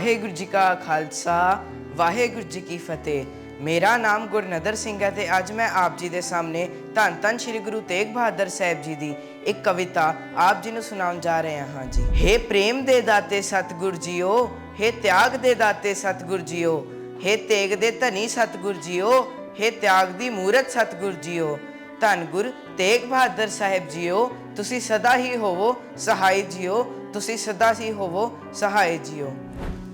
ਵਾਹਿਗੁਰੂ ਜੀ ਕਾ ਖਾਲਸਾ, ਵਾਹਿਗੁਰੂ ਜੀ ਕੀ ਫਤਿਹ। ਮੇਰਾ ਨਾਮ ਗੁਰਨਦਰ ਸਿੰਘ ਹੈ ਤੇ ਅੱਜ ਮੈਂ ਆਪ ਜੀ ਦੇ ਸਾਹਮਣੇ ਧੰਨ ਧੰਨ ਸ੍ਰੀ ਗੁਰੂ ਤੇਗ ਬਹਾਦਰ ਸਾਹਿਬ ਜੀ ਦੀ ਇੱਕ ਕਵਿਤਾ ਆਪ ਜੀ ਨੂੰ ਸੁਣਾਉਣ ਜਾ ਰਹੇ ਹਾਂ ਜੀ। ਹੇ ਪ੍ਰੇਮ ਦੇ ਦਾਤੇ ਸਤਿਗੁਰ ਜੀਓ, ਹੇ ਤਿਆਗ ਦੇ ਦਾਤੇ ਸਤਿਗੁਰ ਜੀਓ, ਹੇ ਤੇਗ ਦੇ ਧਨੀ ਸਤਿਗੁਰ ਜੀਓ, ਹੇ ਤਿਆਗ ਦੀ ਮੂਰਤ ਸਤਿਗੁਰ ਜੀਓ। ਧੰਨ ਗੁਰ ਤੇਗ ਬਹਾਦਰ ਸਾਹਿਬ ਜੀਓ, ਤੁਸੀਂ ਸਦਾ ਹੀ ਹੋਵੋ ਸਹਾਈ ਜੀਓ, ਤੁਸੀਂ ਸਦਾ ਹੀ ਹੋਵੋ ਸਹਾਈ ਜੀਓ।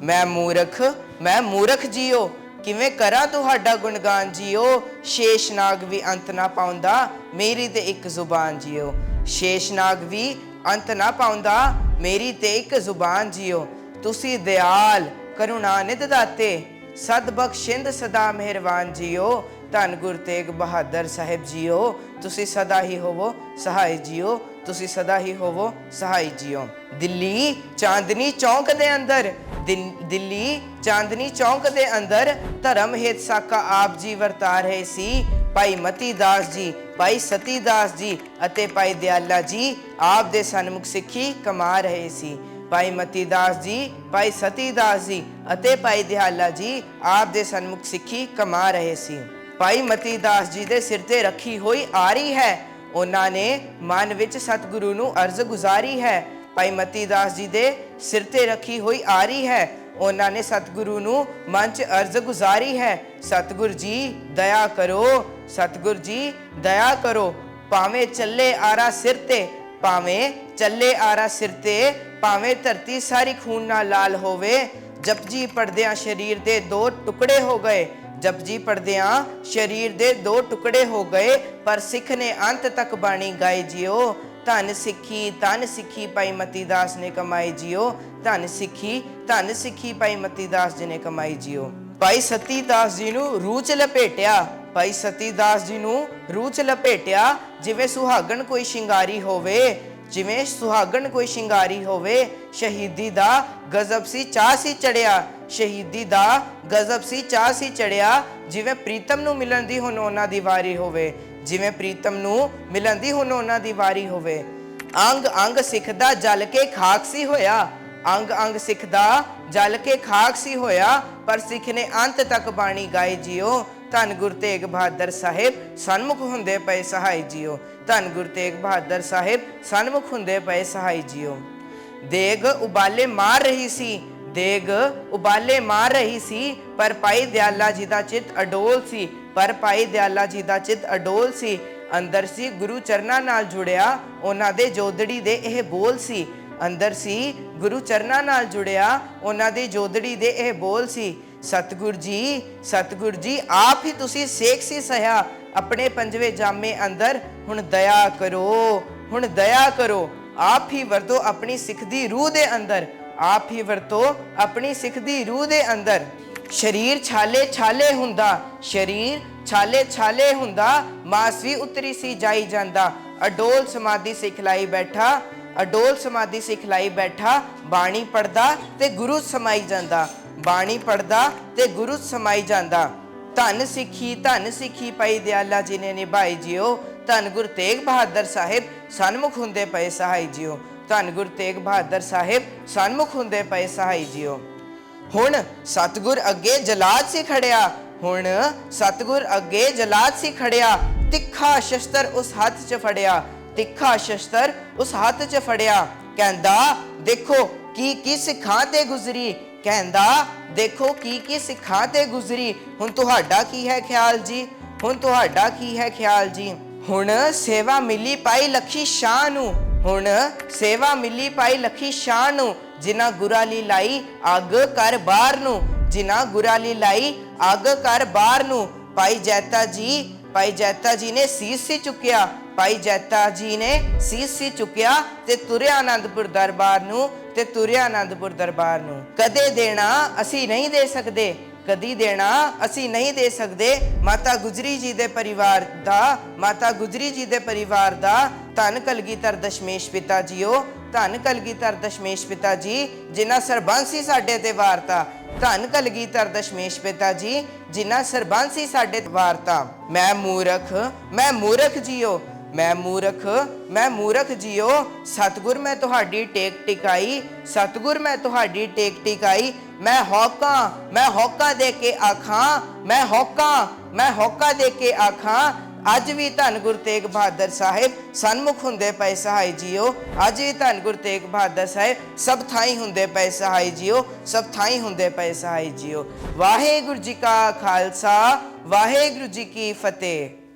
ਮੈਂ ਮੂਰਖ ਮੈਂ ਮੂਰਖ ਜੀਓ। ਕਿਵੇਂ ਕਰਾਂ ਤੁਹਾਡਾ ਗੁਣਗਾਨ ਜੀਓ? ਸ਼ੇਸ਼ਨਾਗ ਵੀ ਅੰਤ ਨਾ ਪਾਉਂਦਾ, ਮੇਰੀ ਤੇ ਇੱਕ ਜ਼ੁਬਾਨ ਜੀਓ। ਸ਼ੇਸ਼ਨਾਗ ਵੀ ਅੰਤ ਨਾ ਪਾਉਂਦਾ, ਮੇਰੀ ਤੇ ਇੱਕ ਜ਼ੁਬਾਨ ਜੀਓ। ਤੁਸੀਂ ਦਿਆਲ, ਕਰੁਣਾ ਨਿਧ ਦਾਤੇ, ਸਦ ਬਖਸ਼ਿੰਦ ਸਦਾ ਮਿਹਰਬਾਨ ਜੀਓ। ਧੰਨ ਗੁਰ ਤੇਗ ਬਹਾਦਰ ਸਾਹਿਬ ਜੀਓ, ਤੁਸੀਂ ਸਦਾ ਹੀ ਹੋਵੋ, ਸਹਾਈ ਜੀਓ। ਤੁਸੀਂ ਸਦਾ ਹੀ ਹੋਵੋ ਸਹਾਈ ਜੀਓ। ਦਿੱਲੀ ਚਾਂਦਨੀ ਚੌਂਕ ਦੇ ਅੰਦਰ, ਦਿੱਲੀ ਚਾਂਦਨੀ ਚੌਂਕ ਦੇ ਅੰਦਰ ਧਰਮ ਹੇਤ ਸਾਕਾ ਆਪ ਜੀ ਵਰਤਾ ਰਹੇ ਸੀ। ਭਾਈ ਮਤੀ ਦਾਸ ਜੀ, ਭਾਈ ਸਤੀ ਦਾਸ ਜੀ ਅਤੇ ਭਾਈ ਦਿਆਲਾ ਜੀ ਆਪ ਦੇ ਸਨਮੁਖ ਸਿੱਖੀ ਕਮਾ ਰਹੇ ਸੀ। ਭਾਈ ਮਤੀ ਦਾਸ ਜੀ, ਭਾਈ ਸਤੀ ਦਾਸ ਜੀ ਅਤੇ ਭਾਈ ਦਿਹਾਲਾ ਜੀ ਆਪ ਦੇ ਸਨਮੁਖ ਸਿੱਖੀ ਕਮਾ ਰਹੇ ਸੀ। ਭਾਈ ਮਤੀ ਦਾਸ ਜੀ ਦੇ ਸਿਰ ਤੇ ਰੱਖੀ ਹੋਈ ਆਰੀ ਹੈ। ਉਹਨਾਂ ਨੇ ਮਨ ਵਿੱਚ ਸਤਿਗੁਰੂ ਨੂੰ ਅਰਜ਼ ਗੁਜ਼ਾਰੀ ਹੈ। ਭਾਈ ਮਤੀ ਦਾਸ ਜੀ ਦੇ ਸਿਰ ਤੇ ਰੱਖੀ ਹੋਈ ਆਰੀ ਹੈ। ਉਹਨਾਂ ਨੇ ਸਤਿਗੁਰੂ ਨੂੰ ਮਨ 'ਚ ਅਰਜ਼ ਗੁਜ਼ਾਰੀ ਹੈ। ਸਤਿਗੁਰ ਜੀ, ਦਇਆ ਕਰੋ। ਸਤਿਗੁਰ ਜੀ, ਦਇਆ ਕਰੋ। ਭਾਵੇਂ ਚੱਲੇ ਆਰਾ ਸਿਰ ਤੇ, ਭਾਵੇਂ ਚੱਲੇ ਆਰਾ ਸਿਰ ਤੇ, ਭਾਵੇਂ ਧਰਤੀ ਸਾਰੀ ਖੂਨ ਨਾਲ ਲਾਲ ਹੋਵੇ, ਜਪਜੀ ਪੜਦਿਆਂ ਸਰੀਰ ਦੇ ਦੋ ਟੁਕੜੇ ਹੋ ਗਏ। ਜਪਜੀ ਪੜਦਿਆਂ ਸਰੀਰ ਦੇ ਦੋ ਟੁਕੜੇ ਹੋ ਗਏ, ਪਰ ਸਿੱਖ ਨੇ ਅੰਤ ਤੱਕ ਬਾਣੀ ਗਾਈ ਜਿਓ। ਧੰਨ ਸਿੱਖੀ ਧੰਨ ਸਿੱਖੀ ਭਾਈ ਮਤੀ ਦਾਸ ਨੇ ਕਮਾਈ ਜਿਓ। ਧੰਨ ਸਿੱਖੀ ਧੰਨ ਸਿੱਖੀ ਭਾਈ ਮਤੀ ਦਾਸ ਜੀ ਨੇ ਕਮਾਈ ਜਿਓ। ਭਾਈ ਸਤੀ ਦਾਸ ਜੀ ਨੂੰ ਰੂਹ ਚ ਲਪੇਟਿਆ। ਭਾਈ ਸਤੀ ਦਾਸ ਜੀ ਨੂੰ ਰੂਹ ਚ ਲਪੇਟਿਆ, ਜਿਵੇਂ ਸੁਹਾਗਣ ਕੋਈ ਸ਼ਿੰਗਾਰੀ ਹੋਵੇ, ਜਿਵੇਂ ਸੁਹਾਗਣ ਕੋਈ ਸ਼ਿੰਗਾਰੀ ਹੋਵੇ, ਸ਼ਹੀਦੀ ਦਾ ਗਜ਼ਬ ਸੀ, ਚਾਹ ਸੀ ਚੜਿਆ। ਸ਼ਹੀਦੀ ਦਾ ਗਜ਼ਬ ਸੀ ਚਾਹ ਸੀ, ਚੜਿਆ। ਜਿਵੇਂ ਪ੍ਰੀਤਮ ਨੂੰ ਮਿਲਣ ਦੀ ਹੁਣ ਉਹਨਾਂ ਦੀ ਵਾਰੀ ਹੋਵੇ, ਜਿਵੇਂ ਪ੍ਰੀਤਮ ਨੂੰ ਮਿਲਣ ਦੀ ਹੁਣ ਉਹਨਾਂ ਦੀ ਵਾਰੀ ਹੋਵੇ। ਅੰਗ ਅੰਗ ਸਿੱਖ ਜਲ ਕੇ ਖਾਕ ਸੀ ਹੋਇਆ। ਅੰਗ ਅੰਗ ਸਿੱਖ ਜਲ ਕੇ ਖਾਕ ਸੀ ਹੋਇਆ। ਪਰ ਸਿੱਖ ਨੇ ਅੰਤ ਤੱਕ ਬਾਣੀ ਗਾਈ ਜਿਓ। ਧੰਨ ਗੁਰ ਤੇਗ ਬਹਾਦਰ ਸਾਹਿਬ, ਸਨਮੁਖ ਹੁੰਦੇ ਪਏ ਸਹਾਈ ਜਿਓ। ਧੰਨ ਗੁਰ ਤੇਗ ਬਹਾਦਰ ਸਾਹਿਬ, ਸਨਮੁਖ ਹੁੰਦੇ ਪਏ ਸਹਾਈ ਜਿਓ। ਦੇਗ ਉਬਾਲੇ ਮਾਰ ਰਹੀ ਸੀ ਦੇਗ ਉਬਾਲੇ ਮਾਰ ਰਹੀ ਸੀ, ਪਰ ਭਾਈ ਦਿਆਲਾ ਜੀ ਦਾ ਚਿੱਤ ਅਡੋਲ ਸੀ, ਪਰ ਭਾਈ ਦਿਆਲਾ ਜੀ ਦਾ ਚਿੱਤ ਅਡੋਲ ਸੀ। ਅੰਦਰ ਸੀ, ਗੁਰੂ ਚਰਨਾਂ ਨਾਲ ਜੁੜਿਆ, ਉਹਨਾਂ ਦੇ ਜੋਦੜੀ ਦੇ ਇਹ ਬੋਲ ਸੀ। ਅੰਦਰ ਸੀ, ਗੁਰੂ ਚਰਨਾਂ ਨਾਲ ਜੁੜਿਆ, ਉਹਨਾਂ ਦੀ ਜੋਦੜੀ ਦੇ ਇਹ ਬੋਲ ਸੀ। ਸਤਿਗੁਰ ਜੀ ਸਤਿਗੁਰ ਜੀ, ਆਪ ਹੀ ਤੁਸੀਂ ਸੇਖ ਸੀ ਸਹਿਆ, ਆਪਣੇ ਪੰਜਵੇਂ ਜਾਮੇ ਅੰਦਰ ਹੁਣ ਦਇਆ ਕਰੋ, ਹੁਣ ਦਇਆ ਕਰੋ। ਆਪ ਹੀ ਵਰਤੋ ਆਪਣੀ ਸਿੱਖ ਦੀ ਰੂਹ ਦੇ ਅੰਦਰ। ਆਪ ਹੀ ਵਰਤੋ ਆਪਣੀ ਸਿੱਖ ਦੀ ਰੂਹ ਦੇ ਅੰਦਰ। ਸ਼ਰੀਰ ਛਾਲੇ ਛਾਲੇ ਹੁੰਦਾ, ਸ਼ਰੀਰ ਛਾਲੇ ਛਾਲੇ ਹੁੰਦਾ, ਮਾਸ ਵੀ ਉਤਰੀ ਸੀ ਜਾਈ ਜਾਂਦਾ। ਅਡੋਲ ਸਮਾਧੀ ਸਿਖਲਾਈ ਬੈਠਾ, ਅਡੋਲ ਸਮਾਧੀ ਸਿਖਲਾਈ ਬੈਠਾ, ਬਾਣੀ ਪੜਦਾ ਤੇ ਗੁਰੂ ਸਮਾਈ ਜਾਂਦਾ। ਬਾਣੀ ਪੜਦਾ ਤੇ ਗੁਰੂ ਸਮਾਈ ਜਾਂਦਾ। ਧੰਨ ਸਿੱਖੀ ਧੰਨ ਸਿੱਖੀ ਪਈ ਦਿਆਲਾ ਜੀ ਨੇ ਨਿਭਾਈ ਜਿਓ। ਧੰਨ ਗੁਰੂ ਤੇਗ ਬਹਾਦਰ ਸਾਹਿਬ, ਸਨਮੁਖ ਹੁੰਦੇ ਪਏ ਸਹਾਈ ਜਿਓ। ਧੰਨ ਗੁਰੂ ਤੇਗ ਬਹਾਦਰ ਸਾਹਿਬ, ਸਨਮੁਖ ਹੁੰਦੇ ਪਏ ਸਹਾਈ ਜਿਓ। ਹੁਣ ਸਤਗੁਰ ਅੱਗੇ ਜਲਾਦ ਸੀ ਖੜਿਆ, ਹੁਣ ਸਤਗੁਰ ਅੱਗੇ ਜਲਾਦ ਸੀ ਖੜਿਆ, ਤਿੱਖਾ ਸ਼ਸਤਰ ਉਸ ਹੱਥ 'ਚ ਫੜਿਆ, ਤਿੱਖਾ ਸ਼ਸਤਰ ਉਸ ਹੱਥ 'ਚ ਫੜਿਆ, ਕਹਿੰਦਾ, ਦੇਖੋ ਕੀ ਕੀ ਸਿੱਖਾਂ ਤੇ ਗੁਜ਼ਰੀ, ਕਹਿੰਦਾ, ਦੇਖੋ ਕੀ ਕੀ ਸਿੱਖਾਂ ਤੇ ਗੁਜ਼ਰੀ, ਹੁਣ ਤੁਹਾਡਾ ਕੀ ਹੈ ਖਿਆਲ ਜੀ? ਹੁਣ ਤੁਹਾਡਾ ਕੀ ਹੈ ਖਿਆਲ ਜੀ? ਹੁਣ ਸੇਵਾ ਮਿਲੀ ਪਾਈ ਲਖੀ ਸ਼ਾਹ ਨੂੰ ਹੁਣ ਸੇਵਾ ਮਿਲੀ ਪਾਈ ਲਖੀ ਸ਼ਾਹ ਨੂੰ, ਜਿਨ੍ਹਾਂ ਗੁਰਾਲੀ ਲਾਈ ਅੱਗ ਕਰ ਬਾਹਰ ਨੂੰ। ਜਿਨ੍ਹਾਂ ਗੁਰਾਲੀ ਲਾਈ ਅੱਗ ਕਰ ਬਾਹਰ ਨੂੰ। ਭਾਈ ਜੈਤਾ ਜੀ, ਭਾਈ ਜੈਤਾ ਜੀ ਨੇ ਸੀਸ ਸੀ ਚੁੱਕਿਆ। ਭਾਈ ਜੈਤਾ ਜੀ ਨੇ ਸੀਸ ਸੀ ਚੁੱਕਿਆ ਤੇ ਤੁਰਿਆ ਆਨੰਦਪੁਰ ਦਰਬਾਰ ਨੂੰ, ਤੇ ਤੁਰਿਆ ਆਨੰਦਪੁਰ ਦਰਬਾਰ ਨੂੰ। ਕਦੇ ਦੇਣਾ ਅਸੀਂ ਨਹੀਂ ਦੇ ਸਕਦੇ, ਕਦੀ ਦੇਣਾ ਅਸੀਂ ਨਹੀਂ ਦੇ ਸਕਦੇ। ਮਾਤਾ ਗੁਜਰੀ ਜੀ ਦੇ ਪਰਿਵਾਰ ਦਾ, ਮਾਤਾ ਗੁਜਰੀ ਜੀ ਦੇ ਪਰਿਵਾਰ ਦਾ ਧੰਨ ਕਲਗੀਧਰ ਦਸ਼ਮੇਸ਼ ਪਿਤਾ ਜੀਓ, ਧੰਨ ਕਲਗੀਧਰ ਦਸ਼ਮੇਸ਼ ਪਿਤਾ ਜੀ, ਜਿਨ੍ਹਾਂ ਸਰਬੰਸੀ ਸਾਡੇ ਤੇ ਵਾਰਤਾ। ਧੰਨ ਕਲਗੀਧਰ ਦਸ਼ਮੇਸ਼ ਪਿਤਾ ਜੀ, ਜਿਨ੍ਹਾਂ ਸਰਬੰਸੀ ਸਾਡੇ ਤੇ ਵਾਰਤਾ। ਮੈਂ ਮੂਰਖ ਮੈਂ ਮੂਰਖ ਜੀਓ, ਮੈਂ ਮੂਰਖ ਮੈਂ ਮੂਰਖ ਜੀਓ, ਸਤਗੁਰ ਮੈਂ ਤੁਹਾਡੀ ਟੇਕ ਟਿਕਾਈ, ਸਤਗੁਰ ਮੈਂ ਤੁਹਾਡੀ ਟੇਕ ਟਿਕਾਈ। ਮੈਂ ਹੌਕਾ ਮੈਂ ਹੌਕਾ ਦੇ ਕੇ ਆਖਾਂ, ਮੈਂ ਹੌਕਾ ਮੈਂ ਹੌਕਾ ਦੇ ਕੇ ਆਖਾਂ ਅੱਜ ਵੀ ਧੰਨ ਗੁਰੂ ਤੇਗ ਬਹਾਦਰ ਸਾਹਿਬ ਸਨਮੁਖ ਹੁੰਦੇ ਪਏ ਸਹਾਈ ਜੀਓ। ਅੱਜ ਵੀ ਧੰਨ ਗੁਰੂ ਤੇਗ ਬਹਾਦਰ ਸਾਹਿਬ ਸਭ ਥਾਈ ਹੁੰਦੇ ਪਏ ਸਹਾਈ ਜੀਓ, ਸਭ ਥਾਈ ਹੁੰਦੇ ਪਏ ਸਹਾਈ ਜੀਓ। ਵਾਹਿਗੁਰੂ ਜੀ ਕਾ ਖਾਲਸਾ, ਵਾਹਿਗੁਰੂ ਜੀ ਕੀ ਫਤਿਹ।